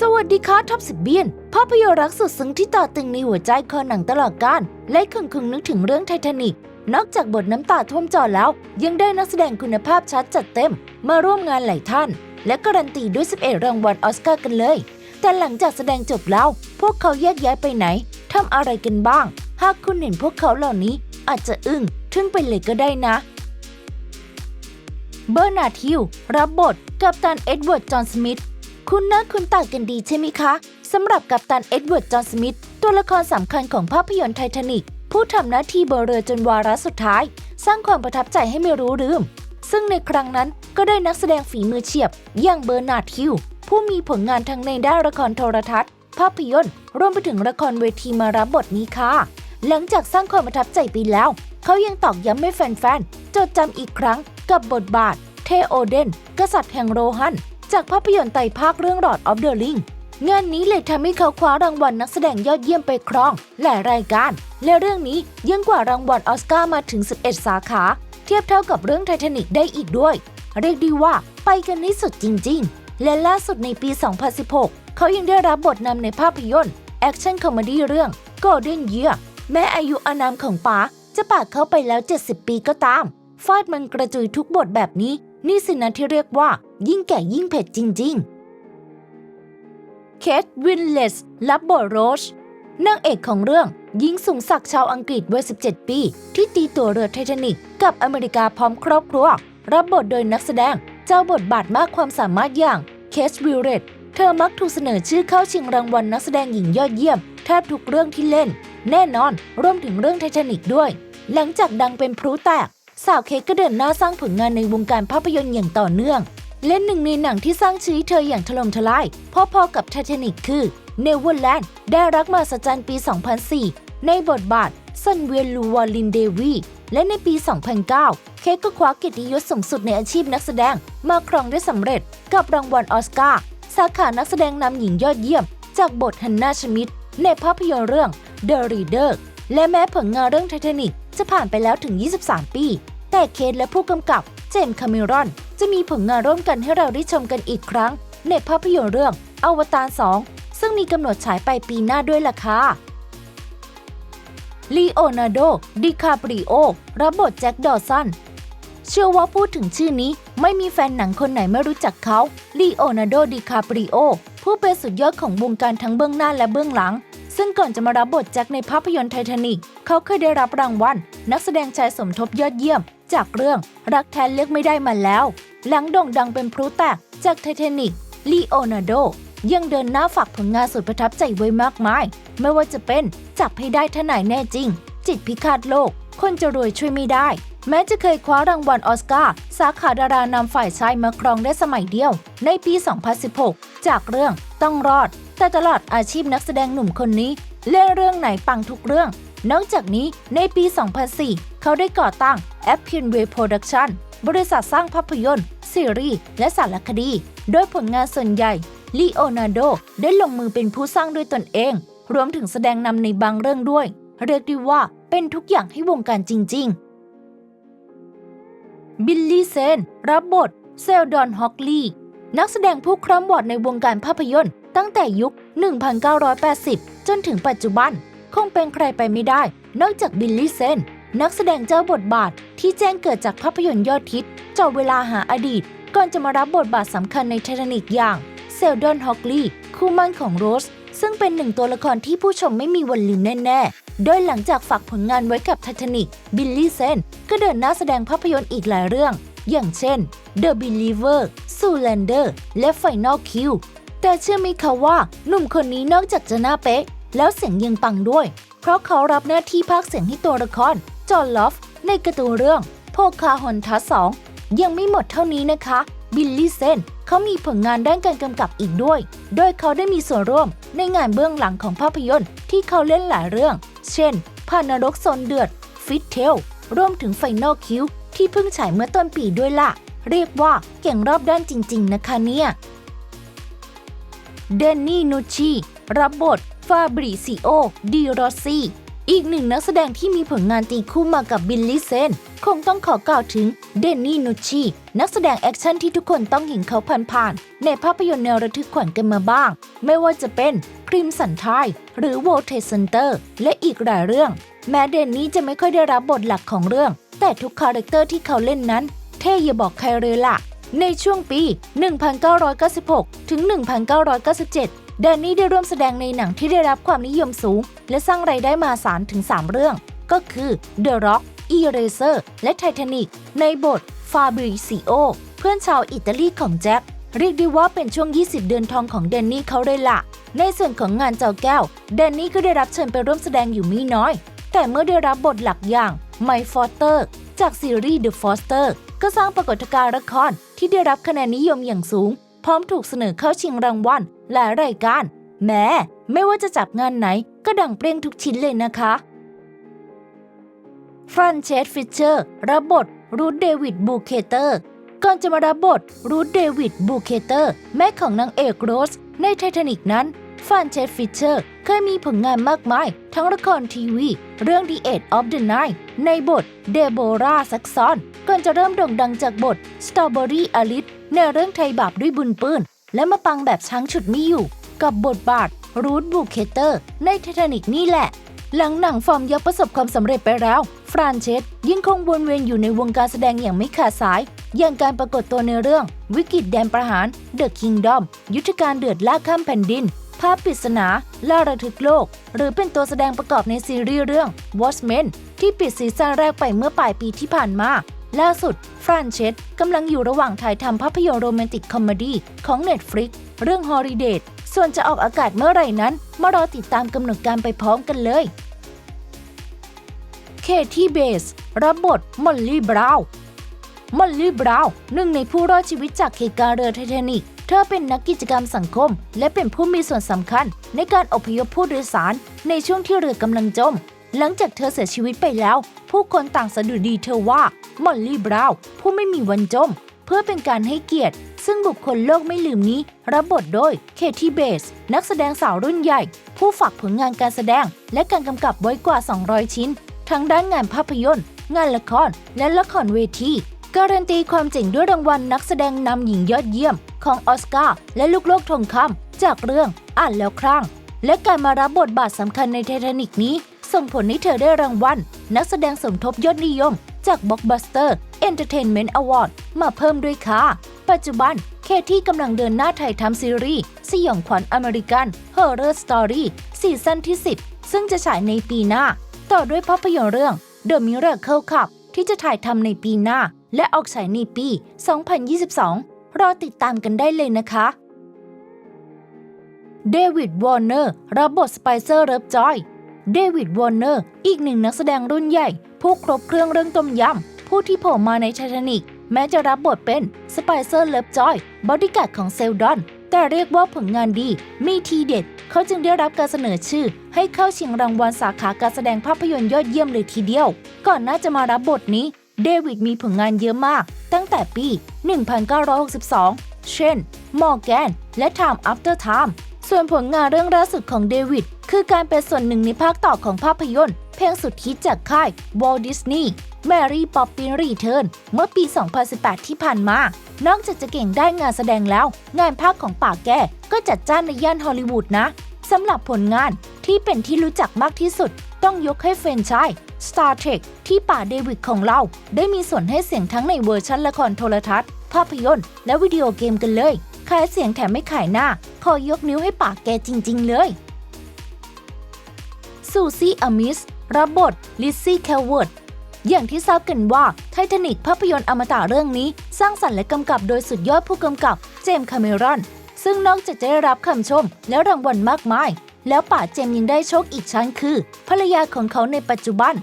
สวัสดีค่ะท็อปสิบเบียนภาพยนตร์รักสุดซึ้งที่ต่อตึงในหัวใจคอหนังตลอดกาลและคึงคึงนึกถึงเรื่องไททานิกนอกจากบทน้ำตาท่วมจอแล้ว ยังได้นักแสดงคุณภาพชัดจัดเต็ม มาร่วมงานหลายท่าน และการันตีด้วย 11 รางวัลออสการ์กันเลย แต่หลังจากแสดงจบแล้ว พวกเขาแยกย้ายไปไหนทำอะไรกันบ้าง หากคุณเห็นพวกเขาเหล่านี้ อาจจะอึ้งทึ่งไปเลยก็ได้นะ เบอร์นาร์ดฮิลรับบทกัปตันเอ็ดเวิร์ดจอห์นสมิธ คุณน่าคุณตากันดีใช่ไหมคะสำหรับกัปตันเอ็ดเวิร์ด จอห์นสมิธ ตัวละครสำคัญของภาพยนตร์ไททานิกผู้ทำหน้าที่บนเรือจนวาระสุดท้าย สร้างความประทับใจให้ไม่รู้ลืม ซึ่งในครั้งนั้นก็ได้นักแสดงฝีมือเฉียบ อย่างเบอร์นาร์ดฮิลผู้มีผลงานทั้งในด้านละครโทรทัศน์ ภาพยนตร์ รวมไปถึงละครเวทีมารับบทนี้ค่ะ หลังจากสร้างความประทับใจไปแล้ว เขายังตอกย้ำให้แฟนๆจดจำอีกครั้งกับบทบาท เทโอเดน กษัตริย์แห่งโรฮัน จากภาพยนตร์ไต่ภาคเรื่อง Lord of the Ring งานนี้เลยทำให้เขาคว้ารางวัลนักแสดงยอดเยี่ยมไปครองหลายรายการ และเรื่องนี้ยังกว่ารางวัลออสการ์มาถึง 11 สาขา เทียบเท่ากับเรื่องไททานิกได้อีกด้วย เรียกได้ว่าไปกันที่สุดจริง ๆ และล่าสุดในปี 2016 เขายังได้รับบทนำในภาพยนตร์แอคชั่นคอมเมดี้เรื่อง Golden Year แม้อายุอานามของป๋าจะปากเขาไปแล้ว 70 ปีก็ตาม ฟาดมันกระจุยทุกบทแบบนี้ นี่สินะที่เรียกว่า ยิ่งแก่ยิ่งเผ็ดจริงๆ เคทวินเลสรับบทโรชนางเอกของเรื่องหญิงสูงศักดิ์ชาวอังกฤษวัย 17 ปี ที่ตีตัวเรือไททานิกกับอเมริกาพร้อมครอบครัว รับบทโดยนักแสดง เจ้าบทบาทมากความสามารถอย่างเคสวิลเลตเธอมักถูกเสนอชื่อเข้าชิงรางวัลนักแสดงหญิงยอดเยี่ยม แทบทุกเรื่องที่เล่น แน่นอนรวมถึงเรื่องไททานิกด้วย หลังจากดังเป็นพลุแตก สาวเค้กก็เดินหน้าสร้างผลงานในวงการภาพยนตร์อย่างต่อเนื่อง และหนึ่งในหนังที่สร้างชื่อเธออย่างถล่มทลายพอๆกับไททานิกคือเนเวอร์แลนด์ได้รักมาสจันปี 2004 ในบทบาทซันเวียนลูวอลินเดวีและในปี 2009 เค้กก็คว้าเกียรติยศสูงสุดในอาชีพนักแสดง มาครองได้สำเร็จกับรางวัลออสการ์สาขานักแสดงนำหญิงยอดเยี่ยม จากบทฮันนาชมิดในภาพยนตร์เรื่อง The Reader และแม้ผลงานเรื่องไททานิก จะผ่านไปแล้วถึง 23 ปี แต่เคทและผู้กำกับเจมส์คาเมรอน จะมีผลงานร่วมกันให้เราได้ชมกันอีกครั้ง ในภาพยนตร์เรื่องอวตาร 2 ซึ่งมีกำหนดฉายไปปีหน้าด้วยล่ะค่ะลีโอนาร์โด ดิคาปริโอ รับบทแจ็คดอสัน เชื่อว่าพูดถึงชื่อนี้ไม่มีแฟนหนังคนไหนไม่รู้จักเขาลีโอนาร์โด ดิคาปริโอ ผู้เป็นสุดยอดของวงการทั้งเบื้องหน้าและเบื้องหลัง ซึ่งก่อนจะมารับบทแจ็คในภาพยนตร์ไททานิกเขาเคยได้รับรางวัลนักแสดงชายสมทบยอดเยี่ยม จากเรื่องรักแท้เลือกไม่ได้มาแล้ว หลังโด่งดังเป็นพลุแตกจากไททานิกลีโอนาร์โดยังเดินหน้าฝากผลงานสุดประทับใจไว้มากมาย ไม่ว่าจะเป็นจับให้ได้ท่าไหนแน่จริง จิตพิฆาตโลก คนจะรวยช่วยไม่ได้ แม้จะเคยคว้ารางวัลออสการ์สาขาดารานำฝ่ายชายมาครองได้สมัยเดียว ในปี 2016 จากเรื่องต้องรอด แต่ตลอดอาชีพนักแสดงหนุ่มคนนี้ เล่นเรื่องไหนปังทุกเรื่อง นอกจากนี้ในปี 2004 เขาได้ก่อตั้ง a p p i n Way Production บริษัทสร้างภาพยนตร์ ซีรีส์และสารคดี โดยผลงานส่วนใหญ่ลีโอนาร์โดได้ลงมือเป็นผู้สร้างด้วยตนเอง รวมถึงแสดงนำในบางเรื่องด้วย เรียกได้ว่าเป็นทุกอย่างให้วงการจริง ๆ บิลลี่เซน รับบท เซลดอนฮอกลีนักแสดงผู้คร่ำวอดในวงการภาพยนตร์ ตั้งแต่ยุค 1980 จนถึงปัจจุบัน คงเป็นใครไปไม่ได้ นอกจากบิลลี่เซนนักแสดงเจ้าบทบาทที่แจ้งเกิดจากภาพยนตร์ยอดฮิตเจาะเวลาหาอดีต ก่อนจะมารับบทบาทสำคัญในไททานิกอย่างเซลดอนฮอกลีย์คู่มั่นของโรส ซึ่งเป็นหนึ่งตัวละครที่ผู้ชมไม่มีวันลืมแน่ ๆ โดยหลังจากฝากผลงานไว้กับไททานิกบิลลี่เซนก็เดินหน้าแสดงภาพยนตร์อีกหลายเรื่อง อย่างเช่น The Believer Zoolander และ Final Q แต่เชื่อไหมคะว่าหนุ่มคนนี้นอกจากจะหน้าเป๊ะ แล้วเสียงยังปังด้วย เพราะเขารับหน้าที่พากย์เสียงให้ตัวละครจอห์นลอฟ ในการ์ตูนเรื่องโพคาฮอนทัส2ยังไม่หมดเท่านี้นะคะ บิลลี่เซนเขามีผลงานด้านการกำกับอีกด้วย โดยเขาได้มีส่วนร่วมในงานเบื้องหลังของภาพยนตร์ที่เขาเล่นหลายเรื่อง เช่นพานรกโซนเดือดฟิตเทลรวมถึงไฟนอลคิวที่เพิ่งฉายเมื่อต้นปีด้วยล่ะ เรียกว่าเก่งรอบด้านจริง ๆ นะคะเนี่ย เดนนี่นูชีรับบทฟาบริซิโอดีโรซีอีกหนึ่งนักแสดงที่มีผลงานตีคู่มากับบิลลี่เซน คงต้องขอกล่าวถึงเดนนี่นูชีนักแสดงแอคชั่นที่ทุกคนต้องเห็นเขาผ่านๆในภาพยนตร์แนวระทึกขวัญกันมาบ้าง ไม่ว่าจะเป็นคริมสันทายหรือโวเทสเซนเตอร์และอีกหลายเรื่อง แม้เดนนี่จะไม่ค่อยได้รับบทหลักของเรื่อง แต่ทุกคาแรคเตอร์ที่เขาเล่นนั้น เท่อย่าบอกใครเลยล่ะ ในช่วงปี 1996 ถึง 1997 แดนนี่ได้ร่วมแสดงในหนังที่ได้รับความนิยมสูง และสร้างรายได้มหาศาลถึง 3 เรื่อง ก็คือ The Rock Eraser และ Titanic ในบท Fabrizio เพื่อนชาวอิตาลีของแจ็คเรียกได้ว่าเป็นช่วง 20 เดือนทองของแดนนี่เขาเลยล่ะ ในส่วนของงานเจ้าแก้ว แดนนี่ก็ได้รับเชิญไปร่วมแสดงอยู่ไม่น้อย แต่เมื่อได้รับบทหลักอย่าง My Foster จากซีรีส์ The Foster ก็สร้างปรากฏการณ์ละครที่ได้รับคะแนนนิยมอย่างสูง พร้อมถูกเสนอเข้าชิงรางวัลหลายรายการ แม้ไม่ว่าจะจับงานไหนก็ดังเปรี้ยงทุกชิ้นเลยนะคะฟรานเชสฟิชเชอร์รับบทรูธเดวิดบูเคเตอร์ก่อนจะมารับบทรูธเดวิดบูเคเตอร์แม่ของนางเอกโรส ในไททานิกนั้น ฟรานเชสฟิชเชอร์ เคยมีผลงานมากมาย ทั้งละครทีวี เรื่อง The Age of the Night ในบทเดโบราซักซอน ก่อนจะเริ่มโด่งดังจากบท Strawberry Alice ในเรื่องไทยบาปด้วยบุญปืน และมาปังแบบช้างฉุดไม่อยู่ กับบทบาทรูธบูเคเตอร์ ในไททานิกนี่แหละ หลังหนังฟอร์มยักษ์ประสบความสำเร็จไปแล้ว ฟรานเชสยังคงวนเวียนอยู่ในวงการแสดงอย่างไม่ขาดสาย อย่างการปรากฏตัวในเรื่อง วิกฤตแดนประหาร The Kingdom ยุทธการเดือดล่าข้ามแผ่นดิน ภาพปริศนาล่าระทึกโลก หรือเป็นตัวแสดงประกอบในซีรีส์เรื่อง Watchmen ที่ปิดซีซั่นแรกไปเมื่อปลายปีที่ผ่านมา ล่าสุด ฟรานเชสกำลังอยู่ระหว่างถ่ายทำภาพยนตร์โรแมนติกคอมเมดี้ของ Netflix เรื่อง Holiday ส่วนจะออกอากาศเมื่อไหร่นั้น มารอติดตามกำหนดการไปพร้อมกันเลยเคที่เบสรับบทมอลลี่บราวน์มอลลี่บราวน์หนึ่งในผู้รอดชีวิตจากเหตุการณ์เรือไททานิก เธอเป็นนักกิจกรรมสังคม และเป็นผู้มีส่วนสำคัญ ในการอพยพผู้โดยสารในช่วงที่เรือกำลังจม หลังจากเธอเสียชีวิตไปแล้ว ผู้คนต่างสะดุดีเธอว่า มอลลี่บราวน์ผู้ไม่มีวันจม เพื่อเป็นการให้เกียรติ ซึ่งบุคคลโลกไม่ลืมนี้ รับบทโดยเคที่เบส นักแสดงสาวรุ่นใหญ่ ผู้ฝากผลงานการแสดง และการกำกับไว้กว่า 200 ชิ้น ทั้งด้านงานภาพยนตร์ งานละครและละครเวที การันตีความเจ๋งด้วยรางวัลนักแสดงนำหญิงยอดเยี่ยม ของออสการ์และลูกโลกทองคำจากเรื่องอ่านแล้วครั้งและการมารับบทบาทสำคัญในไททานิกนี้ ส่งผลให้เธอได้รางวัลนักแสดงสมทบยอดนิยม จาก Blockbuster Entertainment Award มาเพิ่มด้วยค่ะ ปัจจุบันเคที่กำลังเดินหน้าถ่ายทำซีรีส์สยองขวัญอเมริกัน Horror Story ซีซั่นที่ 10 ซึ่งจะฉายในปีหน้า ต่อด้วยภาพยนตร์เรื่อง The Miracle Cup ที่จะถ่ายทำในปีหน้า และออกฉายในปี 2022 รอติดตามกันได้เลยนะคะเดวิดวอร์เนอร์รับบทสไปเซอร์เริฟจอยเดวิดวอร์เนอร์อีกหนึ่งนักแสดงรุ่นใหญ่ ผู้ครบเครื่องเรื่องต้มยำ ผู้ที่โผล่มาในไททานิกแม้จะรับบทเป็นสไปเซอร์เลิฟจอยบอดี้การ์ดของเซลดอน แต่เรียกว่าผลงานดีมีทีเด็ด เขาจึงได้รับการเสนอชื่อ ให้เข้าชิงรางวัลสาขาการแสดงภาพยนตร์ยอดเยี่ยมเลยทีเดียว ก่อนหน้าจะมารับบทนี้ เดวิดมีผลงานเยอะมาก ตั้งแต่ปี 1962 เช่น มอร์แกน และ Time After Time ส่วนผลงานเรื่องล่าสุดของเดวิดคือการเป็นส่วนหนึ่งในภาคต่อของภาพยนตร์ เพลงสุดฮิตจากค่าย Walt Disney Mary Poppins Return เมื่อปี 2018 ที่ผ่านมา นอกจากจะเก่งได้งานแสดงแล้ว งานภาคของป่าแก้ก็จัดจ้านในย่านฮอลลีวูดนะสำหรับผลงานที่เป็นที่รู้จักมากที่สุด ต้องยกให้เฟรนชาย Star Trek ที่ป่าเดวิดของเรา ได้มีส่วนให้เสียงทั้งในเวอร์ชันละครโทรทัศน์ ภาพยนตร์ และวิดีโอเกมกันเลย ขายเสียงแถมไม่ขายหน้า ขอยกนิ้วให้ป่าแกจริง ๆ เลยซูซี่อมิสรับบทลิซซี่แคลเวิร์ด อย่างที่ทราบกันว่าไททานิกภาพยนตร์อมตะเรื่องนี้ สร้างสรรค์และกำกับโดยสุดยอดผู้กำกับเจมส์คาเมรอน ซึ่งนอกจากจะได้รับคำชมและรางวัลมากมาย แล้วป่าเจมส์ยังได้โชคอีกชั้นคือ ภรรยาของเขาในปัจจุบัน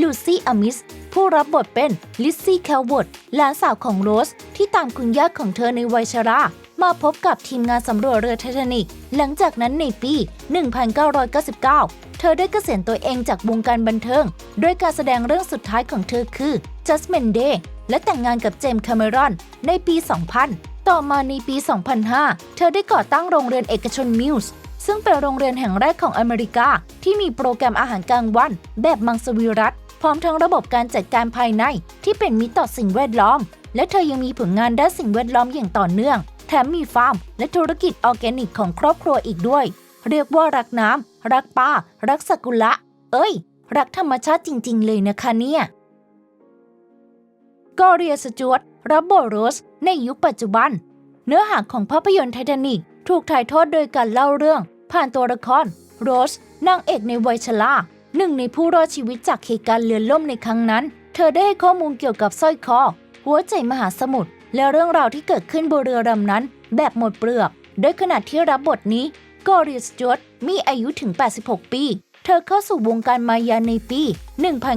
ลูซี่อมิสผู้รับบทเป็นลิซซี่แคลวิร์ดหลานสาวของโรส ที่ตามคุณย่าของเธอในวัยชรา มาพบกับทีมงานสำรวจเรือไททานิกหลังจากนั้นในปี 1999 เธอได้เกษียณตัวเองจากวงการบันเทิงด้วยการแสดงเรื่องสุดท้ายของเธอคือ Judgment Day และแต่งงานกับเจมส์คาเมรอนในปี 2000 ต่อมาในปี 2005 เธอได้ก่อตั้งโรงเรียนเอกชนมิวส์ซึ่งเป็นโรงเรียนแห่งแรกของอเมริกา ที่มีโปรแกรมอาหารกลางวัน แบบมังสวิรัตพร้อมทั้งระบบการจัดการภายในที่เป็นมิตรต่อสิ่งแวดล้อม และเธอยังมีผลงานด้านสิ่งแวดล้อมอย่างต่อเนื่อง แถมมีฟาร์ม และธุรกิจออร์แกนิกของครอบครัวอีกด้วย เรียกว่ารักน้ำรักป่ารักสกุละ เอ้ย รักธรรมชาติจริง ๆ เลยนะคะเนี่ยกอเรียสจวตรับบทโรสในยุคปัจจุบัน เนื้อหาของภาพยนตร์ไททานิกถูกถ่ายทอดโดยการเล่าเรื่อง ผ่านตัวละครโรสนางเอกในวัยชราหนึ่งในผู้รอดชีวิตจากเหตุการณ์เรือล่มในครั้งนั้น เธอได้ให้ข้อมูลเกี่ยวกับสร้อยคอ หัวใจมหาสมุทรและเรื่องราวที่เกิดขึ้นบนเรือลำนั้น แบบหมดเปลือก โดยขณะที่รับบทนี้ กอริสจวตมีอายุถึง 86 ปี เธอเข้าสู่วงการมายาในปี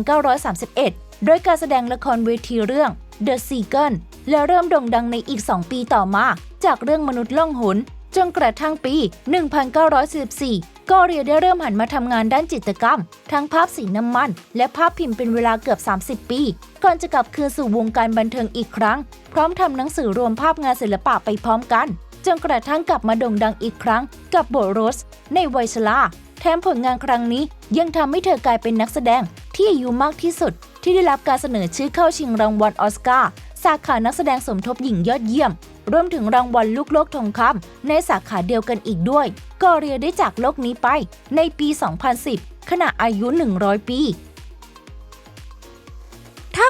1931 โดยการแสดงละครเวทีเรื่อง The Seagull และเริ่มโด่งดังในอีก 2 ปีต่อมา จากเรื่องมนุษย์ล่องหนจนกระทั่งปี 1944ก็เรียได้เริ่มหันมาทำงานด้านจิตรกรรม ทั้งภาพสีน้ำมัน และภาพพิมพ์เป็นเวลาเกือบ 30 ปี ก่อนจะกลับคืนสู่วงการบันเทิงอีกครั้ง พร้อมทำหนังสือรวมภาพงานศิลปะไปพร้อมกัน จนกระทั่งกลับมาโด่งดังอีกครั้งกับโบโรส ในวัยชราแถมผลงานครั้งนี้ยังทำให้เธอกลายเป็นนักแสดงที่อายุมากที่สุด ที่ได้รับการเสนอชื่อเข้าชิงรางวัลออสการ์สาขานักแสดงสมทบหญิงยอดเยี่ยม รวมถึงรางวัลลูกโลกทองคำในสาขาเดียวกันอีกด้วย ก็เรียได้จากโลกนี้ไปในปี 2010 ขณะอายุ 100 ปี